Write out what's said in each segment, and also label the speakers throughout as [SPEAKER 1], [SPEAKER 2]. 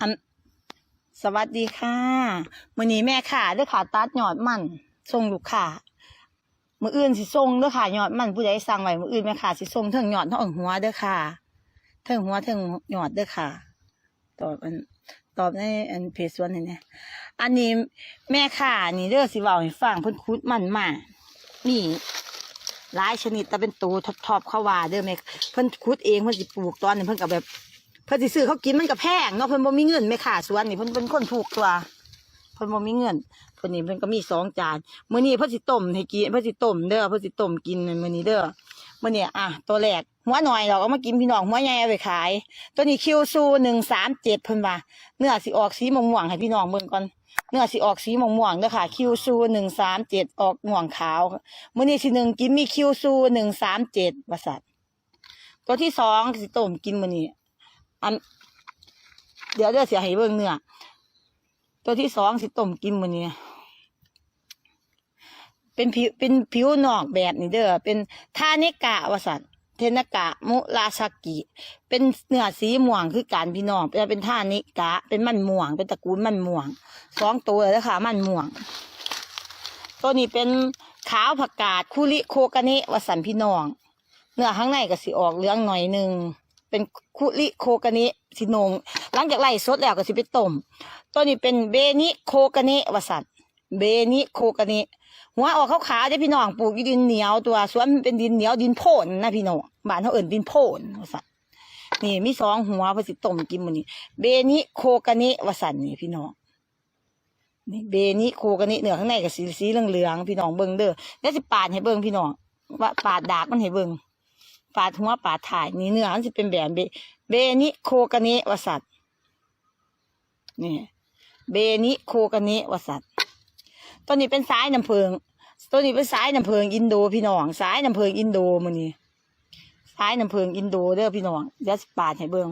[SPEAKER 1] อันสวัสดีค่ะมื้อนี้แม่ค่ะเด้อค่ะตัดยอดมันส่งลูกค้ามื้ออื่นสิส่งเด้อค่ะยอดมันผู้ใดสั่งไว้มื้ออื่นแม่ค่ะสิส่งเทิงยอดเทั้งหัวเด้อค่ะเทิงหัวเทิงยอดเด้อค่ะ ตอบอันตอบในอันเพจสวนนี่นะอันนี้แม่ค่ะนี่เด้อสิเว้าให้ฟังเพิ่นคุดมันมานี่หลายชนิดแต่เป็นตัวท็อปๆเขาว่าเด้อแม่เพิ่นคุดเองเพิ่นสิปลูกตอนนี้เพิ่นก็แบบ เพิ่นสิซื้อเขากินมันก็แพงเนาะเพิ่นบ่มีเงินแม่ค้าสวนนี่เพิ่นเป็นคนถูกตัวเพิ่นบ่มีเงินเพิ่นนี่เพิ่นก็มีสองจานมื้อนี้เพิ่นสิต้มให้กินเพิ่นสิต้มเด้อเพิ่นสิต้มกินมื้อนี้เด้อมื้อนี้อะ ตัวแรกหัวหน่อยเราเอามากินพี่น้องหัวใหญ่เอาไปขาย ตัวนี้คิวซู137เจ็ดเพิ่นว่าเนื้อสิออกสีม่วงๆให้พี่น้องเบิ่งก่อนเนื้อสิออกสีม่วงๆเด้อค่ะคิวซู137ออกม่วงขาวมื้อนี้สิหนึ่งกินมีคิวซู137ว่าซั่นตัวที่สองสิต้มกินมื้อนี้ อัน เดี๋ยวเดี๋ยวเสียให้เบิ่งเนื้อตัวที่สองสิต้มกินมื้อนี้เป็นผิวเป็นผิวนอกแบบนี้เด้อเป็นทาเนกะวสันเทนกะ มุราซากิ เป็นเนื้อสีม่วงคือการพี่น้องเป็นเป็นท่านิกะ เป็นมันม่วง เป็นตระกูลมันม่วงสองตัวเลยค่ะมันม่วง ตัวนี้เป็นขาวผักกาดคุริโคกะเนะวสันพี่น้อง เนื้อข้างในก็สิออกเหลืองหน่อยหนึ่ง เป็นคุริโคกะเนะสินงหลังจากไล่สดแล้วก็สิไปต้มตัวนี้เป็นเบนิโคกะเนะวสันเบนิโคกะเนะหัวออกขาวๆได้พี่น้องปลูกดินเหนียวตัวสวนมันเป็นดินเหนียวดินโพนนะพี่น้องบ้านเขาเอิ่นดินโพนวสันนี่มีสองหัวเพอสิต้มกินมื้อนี้เบนิโคกะเนะวสันนี่พี่น้องนี่เบนิโคกะเนะเหนือข้างในก็สีสีเหลืองๆพี่น้องเบิ่งเด้อแล้วสิปาดให้เบิ่งพี่น้องว่าปาดดากมันให้เบิ่ง ปาดหัวปาดถ่ายนี่เนื้อมันสิเป็นแบบเบเบนิโคกะเนะวสัตนี่เบนิโคกะเนะวสัตตัวนี้เป็นสายน้ำเพิงตัวนี้เป็นสายน้ำเพิงอินโดพี่น้องสายน้ำเพิงอินโดมันนี่สายน้ำเพิงอินโดเด้อพี่น้องเดี๋ยวปาดให้เบิ่ง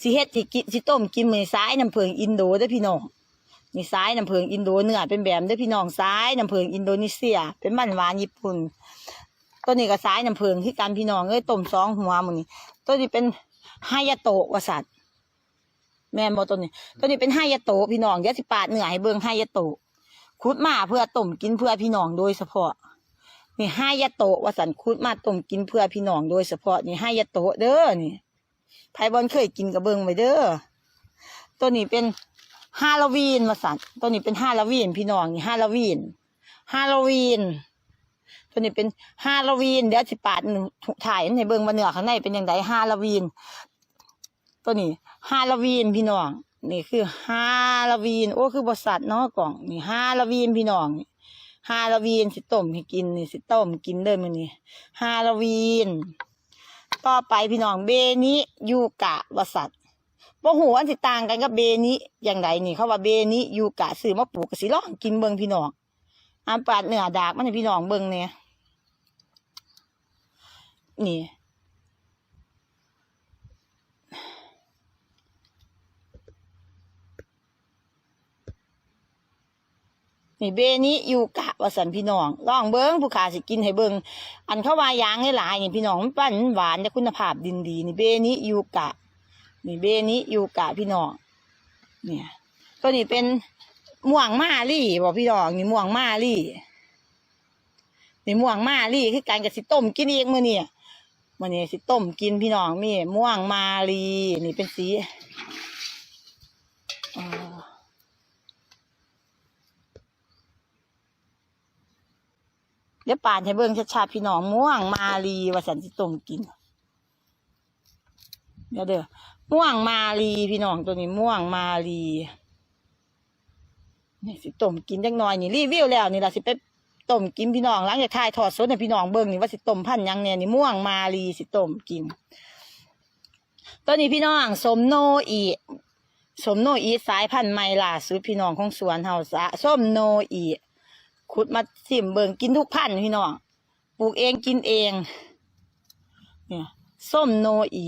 [SPEAKER 1] สิเฮ็ดสิกินสิต้มกินมือนสายน้ำเพิงอินโดเด้อพี่น้องนี่สายน้ำเพิงอินโดเนื้อเป็นแบบเด้อพี่น้องสายน้ำเพิงอินโดนีเซีย เป็นมันหวานญี่ปุ่น ตัวนี้ก็สายน้ำผึ้งที่การพี่น้องเอ้ยต้มสองหัวมันนี่ตัวนี้เป็นไฮยาโตะวสัตว์แม่นบอตัวนี้ ตัวนี้เป็นไฮยาโตะพี่น้องยวสิปาดเหนื่อยให้เบิ่งไฮยาโตะคุดมาเพื่อต้มกินเพื่อพี่น้องโดยเฉพาะ นี่ไฮยาโตะวสันคุดมาต้มกินเพื่อพี่น้องโดยเฉพาะนี่ไฮยาโตะเด้อนี่ไพบอลเคยกินกับเบิ่งไว้เด้อตัวนี้เป็นฮาโลวีนวสันตัวนี้เป็นฮาโลวีนพี่น้องนี่ฮาโลวีนฮาโลวีน ตัวนี้เป็นฮาโลวีน เดี๋ยวสิปาดถ่ายให้เบิ่งว่าเนื้อข้างในเป็นอยังไงฮาโลวีน ตัวนี้ฮาโลวีนพี่น้องนี่คือฮาโลวีน โอ้คือบริษัทเนาะกล่องนี่ฮาโลวีนพี่น้องฮาโลวีนสิต้มให้กินนี่สิต้มกินเด้อมื้อนี้ฮาโลวีน ต่อไปพี่น้องเบนิยูกะวสัตบ่ฮู้ว่าสิต่างกันกับเบนิอย่างไรนี่ เขาว่าเบนิยูกะซื้อมาปลูกก็สิลองกินเบิ่งพี่น้อง อามปาดเนื้อดากมันให้พี่น้องเบิ่งเนี่ยนี่นี่เบนี้อยู่กะวสันพี่น้องลองเบิ้งผู้ขาสิกินให้เบิ้งอันเข้าวายางหลายนี่พี่น้องมันปั้นหวานแต่คุณภาพดินดีนี่เบนี้อยู่กะ นี่เบนี้อยู่กะพี่น้องเนี่ยตัวนี้เป็น ม่วงมาลี่บอกพี่น้องนี่ม่วงมาลี่นี่ม่วงมาลี่คือการกับสิต้มกินเองมื้อนี่มื้อนี้สิต้มกินพี่น้องมีม่วงมาลีนี่เป็นสีเดี๋ยวป่านให้เบิ่งชัดๆพี่น้องม่วงมาลีว่าสันสิต้มกินเดี๋ยวเด้อม่วงมาลีพี่น้องตัวนี้ม่วงมาลี นี่สิต้มกินจักหน่อยนี่รีวิวแล้วนี่ล่ะสิไปต้มกินพี่น้องหลังจากถ่ายทอดสดให้พี่น้องเบิ่งนี่ว่าสิต้มพันธุ์ยังเนี่ยนี่ม่วงมาลีสิต้มกินตัวนี้พี่น้องสมโนอีสมโนอีสายพันธุ์ใหม่ล่าสุดพี่น้องของสวนเฮาสะส้มโนอีขุดมาสิมเบิ่งกินทุกพันธุ์พี่น้องปลูกเองกินเองเนี่ยส้มโนอี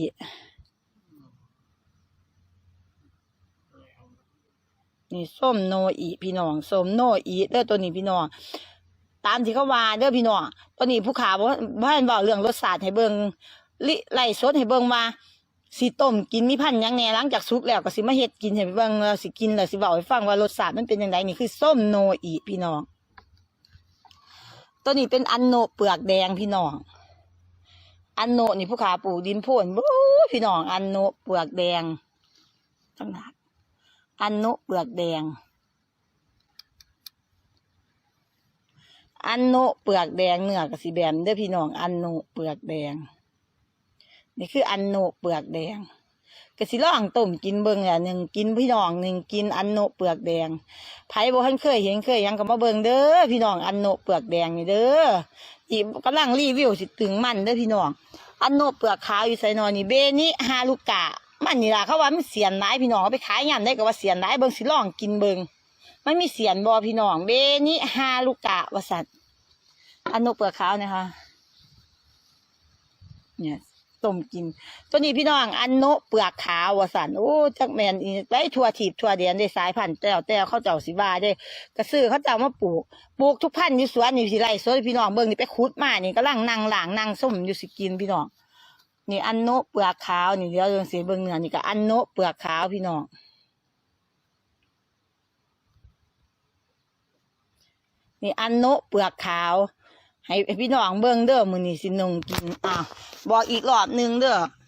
[SPEAKER 1] นี่ส้มโนอีพี่น้องส้มโนอีเด้อตัวนี้พี่น้องตามที่เขาว่าเด้อพี่น้องตัวนี้ผู้ขาบอกว่าบ้านบอกเรื่องรสชาติให้เบิ่งลิไล่สดให้เบิ่งว่าสิต้มกินมีพันยังแน่หลังจากสุกแล้วก็สิมาเฮ็ดกินให้เบิ่งแล้วสิกินแล้วสิเว้าให้ฟังว่ารสชาติมันเป็นจังไดนี่คือส้มโนอีพี่น้องตัวนี้เป็นอันโนเปลือกแดงพี่น้องอันโนนี่ผู้ขาปลูกดินโพ่นบูพี่น้องอันโนเปลือกแดงตั้งหนัก อันโนเปลือกแดง อันโนเปลือกแดงเนื้อกับสีแบมเด้อพี่น้อง อันโนเปลือกแดง นี่คืออันโนเปลือกแดงก็สิล่องต้มกินเบิ่งอะหนึ่งกินพี่น้องหนึ่งกินอันโนเปลือกแดงไผบ่ทันเคยเห็นเคยยังก็มาเบิ่งเด้อพี่น้องอันโนเปลือกแดงนี่เด้ออีกำลังรีวิวสิตึงมันเด้อพี่น้องอันโนเปลือกขาวอยู่ไสนอนี่เบนี่ฮาลูกะ มันนี่ล่ะเขาว่ามันเสียนหลายพี่น้องเอาไปขายยามได้ก็ว่าเสียนหลายเบิ่งสิลองกินเบิ่งมันมีเสียนบ่พี่น้องเบนี่ฮาลูกะวสัตอันโนเปลือกขาวนะคะเนี่ยต้มกิน ตัวนี้พี่น้องอันโนเปลือกขาววสันโอ้จักแมนอีได้ทัวถีบทัวเดียนได้สายพันธุ์แต่แต่เขาเจ้าสิวาได้กระซื้อเขาเจ้ามาปลูกปลูกทุกพันธุ์อยู่สวนนี่สิไรสวนพี่น้องเบิ่งนี่ไปขุดมานี่ก็ลังนั่งหลางนั่งส้มอยู่สิกินพี่น้อง นี่อันโนเปลือกขาวนี่เดี๋ยวเรื่องสีเบิ่งเนื้อนี่ก็อันโนเปลือกขาวพี่น้องนี่อันโนเปลือกขาว ให้พี่น้องเบิ่งเด้อมือนี่สินงกินอ้าวบอกอีกรอบหนึงเด้อ